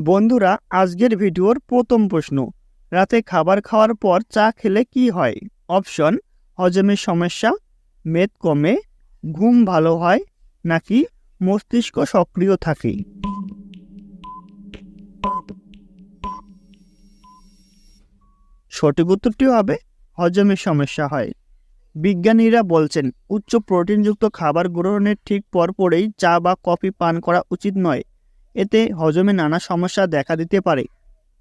বন্ধুরা, আজকের ভিডিওর প্রথম প্রশ্ন। রাতে খাবার খাওয়ার পর চা খেলে কি হয়? অপশন হজমের সমস্যা, মেদ কমে, ঘুম ভালো হয়, নাকি মস্তিষ্ক সক্রিয় থাকে? সঠিক উত্তরটি হবে হজমের সমস্যা হয়। বিজ্ঞানীরা বলছেন, উচ্চ প্রোটিনযুক্ত খাবার গ্রহণের ঠিক পরপরেই চা বা কফি পান করা উচিত নয়। এতে হজমে নানা সমস্যা দেখা দিতে পারে।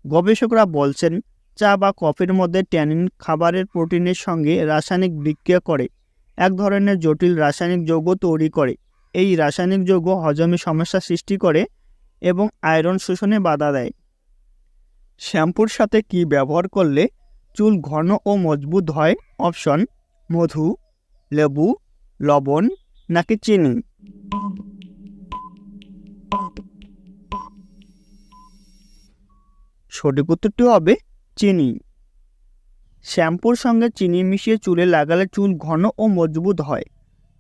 গবেষকরা বলছেন, চা বা কফির মধ্যে ট্যানিন খাবারের প্রোটিনের সঙ্গে রাসায়নিক বিক্রিয়া করে, এক ধরনের জটিল রাসায়নিক যৌগ তৈরি করে। এই রাসায়নিক যৌগ হজমে সমস্যা সৃষ্টি করে এবং আয়রন শোষণে বাধা দেয়। শ্যাম্পুর সাথে কি ব্যবহার করলে চুল ঘন ও মজবুত হয়? অপশন, মধু, লেবু, লবণ নাকি চিনি? সঠিক উত্তরটি হবে চিনি। শ্যাম্পুর সঙ্গে চিনি মিশিয়ে চুলে লাগালে চুল ঘন ও মজবুত হয়।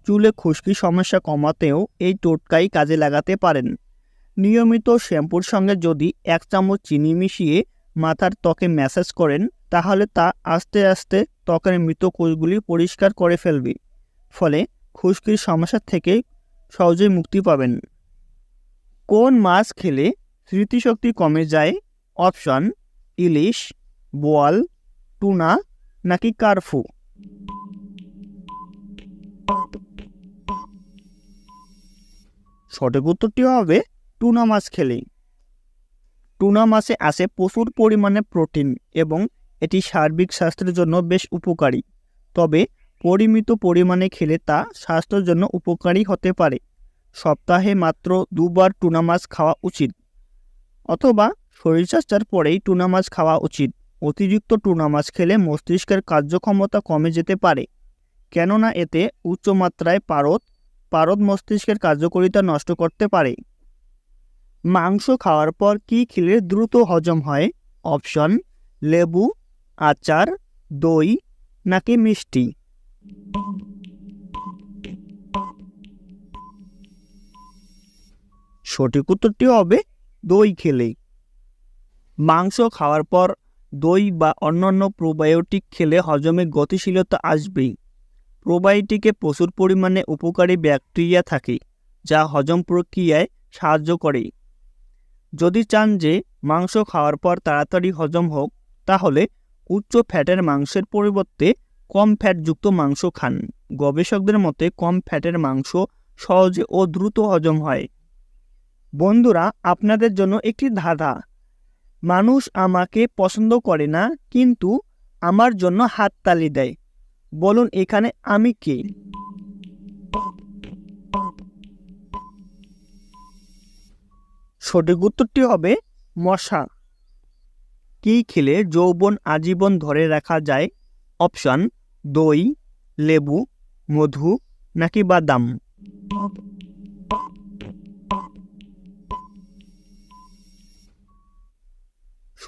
চুলে খুশকি সমস্যা কমাতেও এই টোটকাই কাজে লাগাতে পারেন। নিয়মিত শ্যাম্পুর সঙ্গে যদি এক চামচ চিনি মিশিয়ে মাথার ত্বকে ম্যাসাজ করেন, তাহলে তা আস্তে আস্তে ত্বকের মৃত কোষগুলি পরিষ্কার করে ফেলবে। ফলে খুশকির সমস্যা থেকে সহজেই মুক্তি পাবেন। কোন মাছ খেলে স্মৃতিশক্তি কমে যায়? অপশন, ইলিশ, বোয়াল, টুনা নাকি কার্ফু? সঠিক উত্তরটি হবে টুনা মাছ খেলেই টুনা মাছে আছে প্রচুর পরিমাণে প্রোটিন এবং এটি সার্বিক স্বাস্থ্যের জন্য বেশ উপকারী। তবে পরিমিত পরিমাণে খেলে তা স্বাস্থ্যের জন্য উপকারী হতে পারে। সপ্তাহে মাত্র দুবার টুনা মাছ খাওয়া উচিত। অথবা শরীরচর্চার পরেই টুনা মাছ খাওয়া উচিত। অতিরিক্ত টুনা মাছ খেলে মস্তিষ্কের কার্যক্ষমতা কমে যেতে পারে। কেননা এতে উচ্চমাত্রায় পারদ পারদ মস্তিষ্কের কার্যকারিতা নষ্ট করতে পারে। মাংস খাওয়ার পর কী খেলে দ্রুত হজম হয়? অপশন, লেবু, আচার, দই নাকি মিষ্টি? সঠিক উত্তরটি হবে দই খেলেই মাংস খাওয়ার পর দই বা অন্যান্য প্রোবায়োটিক খেলে হজমে গতিশীলতা আসবেই। প্রোবায়োটিকে প্রচুর পরিমাণে উপকারী ব্যাকটেরিয়া থাকে, যা হজম প্রক্রিয়ায় সাহায্য করে। যদি চান যে মাংস খাওয়ার পর তাড়াতাড়ি হজম হোক, তাহলে উচ্চ ফ্যাটের মাংসের পরিবর্তে কম ফ্যাটযুক্ত মাংস খান। গবেষকদের মতে কম ফ্যাটের মাংস সহজে ও দ্রুত হজম হয়। বন্ধুরা, আপনাদের জন্য একটি ধাঁধা। মানুষ আমাকে পছন্দ করে না, কিন্তু আমার জন্য হাততালি দেয়। বলুন, এখানে আমি কে? সঠিক উত্তরটি হবে মশা। কি খেলে যৌবন আজীবন ধরে রাখা যায়? অপশন, দই, লেবু, মধু নাকি বাদাম?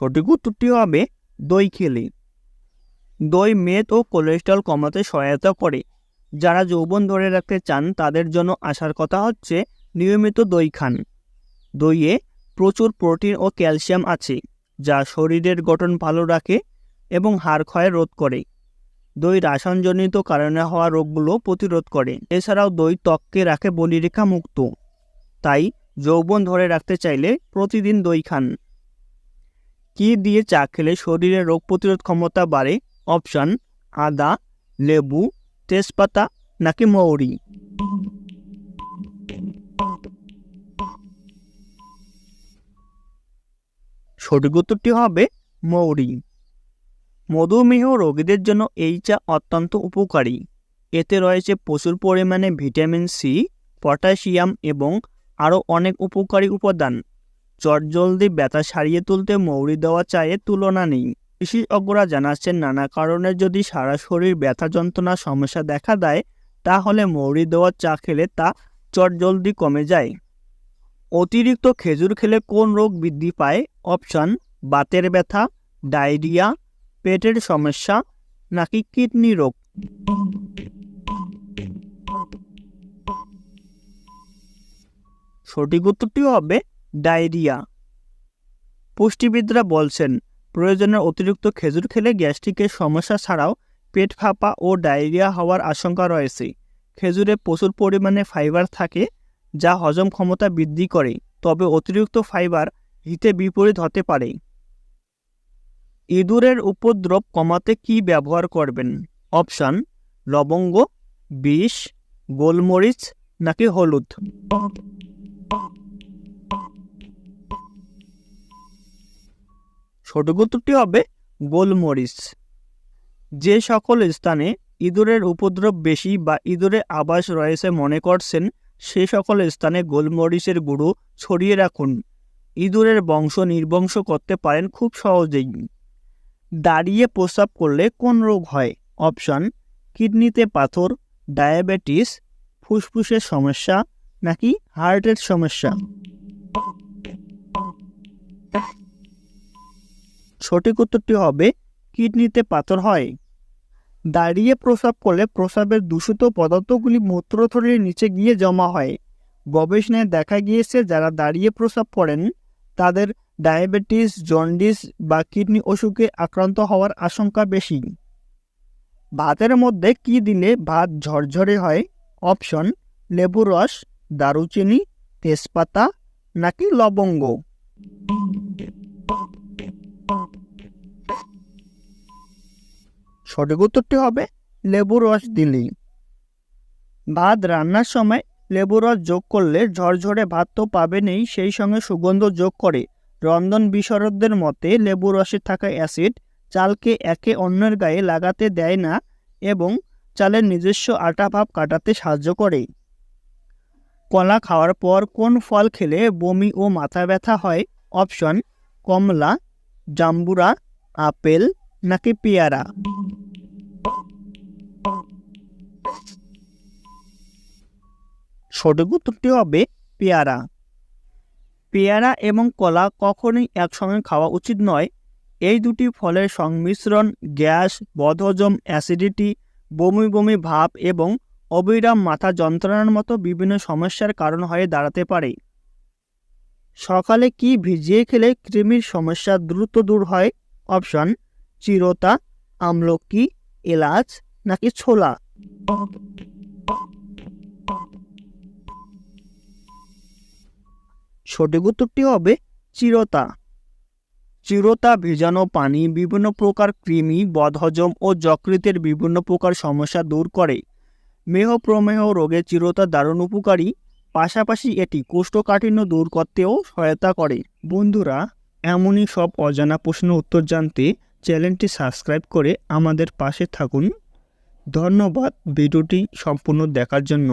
সঠিক উত্তরটি হবে দই খেলে দই মেদ ও কোলেস্ট্রল কমাতে সহায়তা করে। যারা যৌবন ধরে রাখতে চান, তাদের জন্য আসার কথা হচ্ছে, নিয়মিত দই খান। দইয়ে প্রচুর প্রোটিন ও ক্যালসিয়াম আছে, যা শরীরের গঠন ভালো রাখে এবং হাড় ক্ষয় রোধ করে। দই রাসায়নজনিত কারণে হওয়া রোগগুলো প্রতিরোধ করে। এছাড়াও দই ত্বককে রাখে বলিরেখা মুক্ত। তাই যৌবন ধরে রাখতে চাইলে প্রতিদিন দই খান। কি দিয়ে চা খেলে শরীরের রোগ প্রতিরোধ ক্ষমতা বাড়ে? অপশন, আদা, লেবু, তেজপাতা নাকি মৌরি? সঠিক উত্তরটি হবে মৌরি। মধুমেহ রোগীদের জন্য এই চা অত্যন্ত উপকারী। এতে রয়েছে প্রচুর পরিমাণে ভিটামিন সি, পটাশিয়াম এবং আরও অনেক উপকারী উপাদান। চটজলদি ব্যথা সারিয়ে তুলতে মৌরি দেওয়া চায়ের তুলনা নেই। বিশেষজ্ঞরা জানাচ্ছেন, নানা কারণে যদি সারা শরীর ব্যথা যন্ত্রণার সমস্যা দেখা দেয়, তাহলে মৌরি দেওয়া চা খেলে তা চটজলদি কমে যায়। অতিরিক্ত খেজুর খেলে কোন রোগ বৃদ্ধি পায়? অপশন, বাতের ব্যথা, ডায়রিয়া, পেটের সমস্যা, নাকি কিডনি রোগ? সঠিক উত্তরটি হবে ডায়রিয়া। পুষ্টিবিদরা বলছেন প্রয়োজনের অতিরিক্ত খেজুর খেলে গ্যাস্ট্রিকের সমস্যা ছাড়াও পেট ফাঁপা ও ডায়রিয়া হওয়ার আশঙ্কা রয়েছে। খেজুরে প্রচুর পরিমাণে ফাইবার থাকে, যা হজম ক্ষমতা বৃদ্ধি করে, তবে অতিরিক্ত ফাইবার হিতে বিপরীত হতে পারে। ইঁদুরের উপদ্রব কমাতে কি ব্যবহার করবেন? অপশান, লবঙ্গ, বিষ, গোলমরিচ নাকি হলুদ? সঠিক হবে গোলমরিচ। যে সকল স্থানে ইঁদুরের উপদ্রব বেশি বা ইঁদুরের আবাস রয়েছে মনে করছেন, সে সকল স্থানে গোলমরিচের গুঁড়ো ছড়িয়ে রাখুন। ইঁদুরের বংশ নির্বংশ করতে পারেন খুব সহজেই। দাঁড়িয়ে প্রস্রাব করলে কোন রোগ হয়? অপশন, কিডনিতে পাথর, ডায়াবেটিস, ফুসফুসের সমস্যা নাকি হার্টের সমস্যা? সঠিক উত্তরটি হবে কিডনিতে পাথর হয়। দাঁড়িয়ে প্রস্রাব করলে প্রস্রাবের দূষিত পদার্থগুলি মূত্রথলির নিচে গিয়ে জমা হয়। গবেষণায় দেখা গিয়েছে, যারা দাঁড়িয়ে প্রস্রাব করেন, তাদের ডায়াবেটিস, জন্ডিস বা কিডনি অসুখে আক্রান্ত হওয়ার আশঙ্কা বেশি। ভাতের মধ্যে কি দিলে ভাত ঝরঝরে হয়? অপশন লেবু রস, দারুচিনি, তেজপাতা নাকি লবঙ্গ? সঠিক উত্তরটি হবে লেবু রস দিলেই। ভাত রান্নার সময় লেবু রস যোগ করলে ঝরঝরে ভাত তো পাবেনই, সেই সঙ্গে সুগন্ধ যোগ করে। রন্ধন বিশরদদের মতে লেবু রসে থাকা অ্যাসিড চালকে একে অন্যের গায়ে লাগাতে দেয় না এবং চালের নিজস্ব আটা ভাব কাটাতে সাহায্য করে। কলা খাওয়ার পর কোন ফল খেলে বমি ও মাথা ব্যথা হয়? অপশন, কমলা, জাম্বুরা, আপেল নাকি পেয়ারা? সঠিক উত্তরটি হবে পেয়ারা। পেয়ারা এবং কলা কখনোই একসঙ্গে খাওয়া উচিত নয়। এই দুটি ফলের সংমিশ্রণ গ্যাস, বদহজম, অ্যাসিডিটি, বমি বমি ভাব এবং অবিরাম মাথা যন্ত্রণার মতো বিভিন্ন সমস্যার কারণ হয়ে দাঁড়াতে পারে। সকালে কি ভিজিয়ে খেলে কৃমির সমস্যা দ্রুত দূর হয়? অপশন, চিরতা, আমলকি, এলাচ নাকি ছোলা? সঠিক উত্তরটি হবে চিরতা। চিরতা ভেজানো পানি বিভিন্ন প্রকার কৃমি, বদহজম ও যকৃতের বিভিন্ন প্রকার সমস্যা দূর করে। মেহ প্রমেহ রোগে চিরতা দারুণ উপকারী। পাশাপাশি এটি কোষ্ঠকাঠিন্য দূর করতেও সহায়তা করে। বন্ধুরা, এমনই সব অজানা প্রশ্নের উত্তর জানতে চ্যানেলটি সাবস্ক্রাইব করে আমাদের পাশে থাকুন। ধন্যবাদ ভিডিওটি সম্পূর্ণ দেখার জন্য।